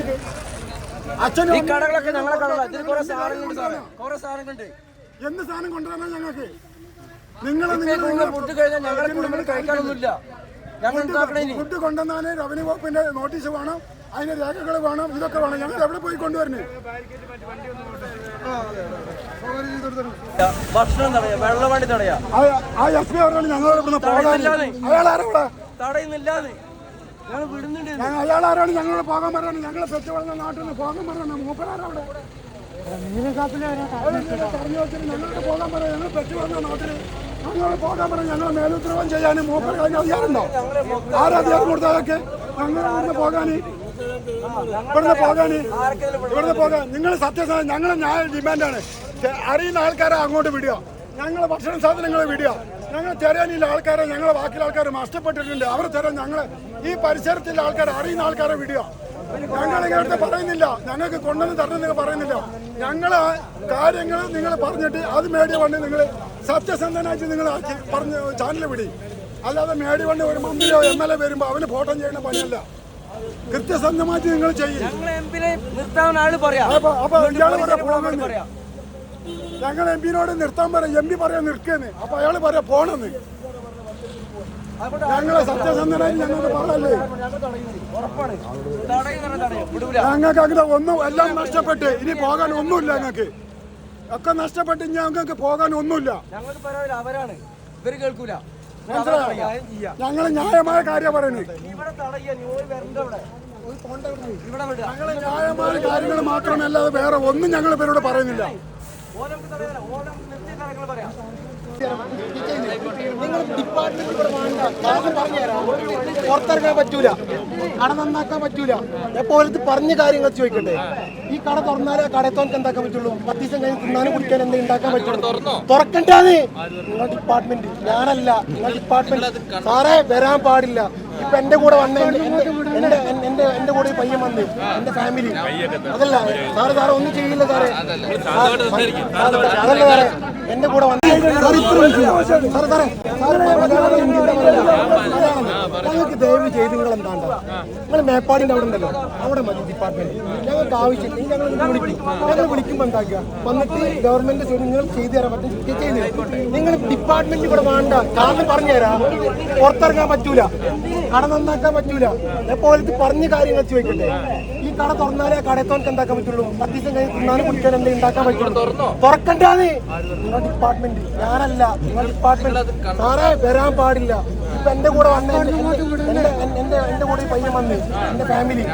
അടുത്തേക്ക് അച്ഛനും ഈ കടകളൊക്കെ ഞങ്ങളെ കടകളാ. ഇതിൽ കുറെ സാധനങ്ങളുണ്ട് സാറേ കുറെ സാധനങ്ങളുണ്ട് എന്ത് സാധനം ഞങ്ങൾക്ക്? നിങ്ങൾ ഫുഡ് കഴിഞ്ഞാൽ ഞങ്ങളെ കുടുംബത്തിൽ കഴിക്കാനൊന്നുമില്ല. ഞങ്ങൾ ഫുഡ് കൊണ്ടുവന്നാൽ റവന്യൂ വകുപ്പിന്റെ നോട്ടീസ് വേണം അതിന്റെ രേഖകൾ വേണം ഇതൊക്കെ വേണം. ഞങ്ങൾ എവിടെ പോയി കൊണ്ടുവരണേ ഭക്ഷണം തടയാ. വെള്ളം വേണ്ടി തടയാ. ആ- എസ് പി തടയുന്നില്ലാന്ന്. അയാൾ ആരാണ് ഞങ്ങളോട് പോകാൻ പറയാണ് ഞങ്ങളെ പെറ്റ് വളർന്ന നാട്ടിൽ നിന്ന് പോകാൻ പറയണം മൂപ്പരാരാ അവിടെ? പറഞ്ഞു വെച്ചിട്ട് ഞങ്ങൾക്ക് പോകാൻ പറയാം ഞങ്ങൾ പെറ്റ് വളർന്ന നാട്ടിൽ ഞങ്ങൾ പോകാൻ പറയാം ഞങ്ങളെ മേലുത്തരവം ചെയ്യാനും മൂപ്പർ കഴിഞ്ഞ അധികാരമുണ്ടോ? കൊടുത്തതൊക്കെ ഞങ്ങൾ ഇവിടുന്ന് പോകാൻ ഇവിടുന്ന് പോകാൻ ഇവിടുന്ന് പോകാൻ. നിങ്ങൾ സത്യസന്ധ. ഞങ്ങളെ ന്യായ ഡിമാൻഡാണ്. അറിയുന്ന ആൾക്കാരെ അങ്ങോട്ട് വിടുക. ഞങ്ങളെ ഭക്ഷണ സാധനങ്ങളെ വിടുക. ഞങ്ങൾ തിരയാനില്ല ആൾക്കാരെ ഞങ്ങളെ ബാക്കിയുള്ള ആൾക്കാർ നഷ്ടപ്പെട്ടിട്ടുണ്ട്. അവർ തരാൻ ഞങ്ങൾ ഈ പരിസരത്തിലെ ആൾക്കാരെ അറിയുന്ന ആൾക്കാരെ വിടുക. ഞങ്ങൾ ഇങ്ങനത്തെ പറയുന്നില്ല. ഞങ്ങൾക്ക് കൊണ്ടുവന്ന് തരണം നിങ്ങൾ പറയുന്നില്ല. ഞങ്ങൾ കാര്യങ്ങൾ നിങ്ങൾ പറഞ്ഞിട്ട് അത് മേടിയ വണ്ടി നിങ്ങൾ സത്യസന്ധനായിട്ട് നിങ്ങൾ പറഞ്ഞ് ചാനൽ വിടി. അല്ലാതെ മേടി വണ്ടി ഒരു മന്ത്രിയോ എം എൽ എ വരുമ്പോൾ അവന് ഫോട്ടോ ചെയ്യുന്ന പണിയല്ല. കൃത്യസന്ധമായിട്ട് നിങ്ങൾ ചെയ്യും. അപ്പൊ അപ്പൊ ഇയാൾ പറയാ. ഞങ്ങൾ എം പിനോട് നിർത്താൻ പറയാം. എം പി പറയാൻ നിൽക്കുന്നു അപ്പൊ അയാൾ പറയാ പോണെന്ന്. ഞങ്ങളെ സത്യസന്ധനായി ഞങ്ങൾക്ക് പറയല്ലേ ഞങ്ങൾക്ക് അങ്ങനെ ഒന്നും എല്ലാം നഷ്ടപ്പെട്ട്. ഇനി പോകാൻ ഒന്നുമില്ല ഞങ്ങൾക്ക്. ഒക്കെ നഷ്ടപ്പെട്ട് ഞങ്ങൾക്ക് പോകാൻ ഒന്നുമില്ല. ഇവർ കേൾക്കൂല. ഞങ്ങൾ ന്യായമായ കാര്യം പറയുന്നത്. ഞങ്ങൾ ഞങ്ങൾ ന്യായമായ കാര്യങ്ങൾ മാത്രമല്ലാതെ വേറെ ഒന്നും ഞങ്ങൾ ഇവരോട് പറയുന്നില്ല. ഓലം തടയാ ഓലം നിർത്തി കാര്യങ്ങൾ പറയാം. നിങ്ങൾ ഡിപ്പാർട്ട്മെന്റ് ഇവിടെ വേണ്ട. കാരണം പറഞ്ഞുതരാം. പുറത്തിറങ്ങാൻ പറ്റൂല. കട നന്നാക്കാൻ പറ്റൂല. എപ്പോഴത്തെ പറഞ്ഞ കാര്യങ്ങൾ ചോദിക്കട്ടെ? ഈ കട തുറന്നാലേ കടത്തോർക്ക് എന്താക്കാൻ പറ്റുള്ളൂ? പത്ത് ദിവസം കഴിഞ്ഞ് തിന്നാനും കുടിക്കാൻ എന്തെങ്കിലും ഉണ്ടാക്കാൻ പറ്റുള്ളൂ. തുറക്കണ്ടാന്ന്. നിങ്ങൾ ഡിപ്പാർട്ട്മെന്റ് ഞാനല്ല. നിങ്ങൾ ഡിപ്പാർട്ട്മെന്റ് സാറേ വരാൻ പാടില്ല. ഇപ്പൊ എന്റെ കൂടെ വന്ന എന്റെ എന്റെ എന്റെ കൂടെ പയ്യൻ വന്ന്. എന്റെ ഫാമിലി അതല്ല സാറ് സാറ് ഒന്നും ചെയ്യില്ല സാറേ അതല്ല സാറേ. എന്റെ കൂടെ വന്ന്. ഞങ്ങൾക്ക് ദയവ് ചെയ്ത് നിങ്ങൾ എന്താണ്ട് നിങ്ങൾ മേപ്പാടിന്റെ അവിടെ ഉണ്ടല്ലോ അവിടെ മതി ഡിപ്പാർട്ട്മെന്റ് ഞങ്ങൾക്ക് ഞങ്ങൾ വിളിക്കും ഞങ്ങൾ വിളിക്കുമ്പോൾ എന്താക്കുക വന്നിട്ട് ഗവൺമെന്റ് നിങ്ങൾ ചെയ്തു തരാൻ പറ്റും നിങ്ങൾ ഡിപ്പാർട്ട്മെന്റ് ഇവിടെ വേണ്ട കാരണം പുറത്തിറങ്ങാൻ പറ്റൂല കട നന്നാക്കാൻ പറ്റൂല എപ്പോലത്തെ പറഞ്ഞ കാര്യങ്ങൾ ചോദിക്കട്ടെ ഈ കട തുറന്നാലേ കടത്തോർക്ക് എന്താക്കാൻ പറ്റുള്ളൂ. പത്ത് ദിവസം കഴിഞ്ഞ് തിന്നാനും കുടിക്കാൻ എന്തെങ്കിലും ഉണ്ടാക്കാൻ പറ്റുള്ളൂ. തുറക്കണ്ടാന്ന്. നിങ്ങളുടെ ഡിപ്പാർട്ട്മെന്റ് ഞാനല്ല. നിങ്ങളുടെ ഡിപ്പാർട്ട്മെന്റ് സാറേ വരാൻ പാടില്ല. ഇപ്പൊ എന്റെ കൂടെ വന്ന എന്റെ എന്റെ എന്റെ എന്റെ കൂടെ ഈ പയ്യൻ വന്ന്. എന്റെ ഫാമിലി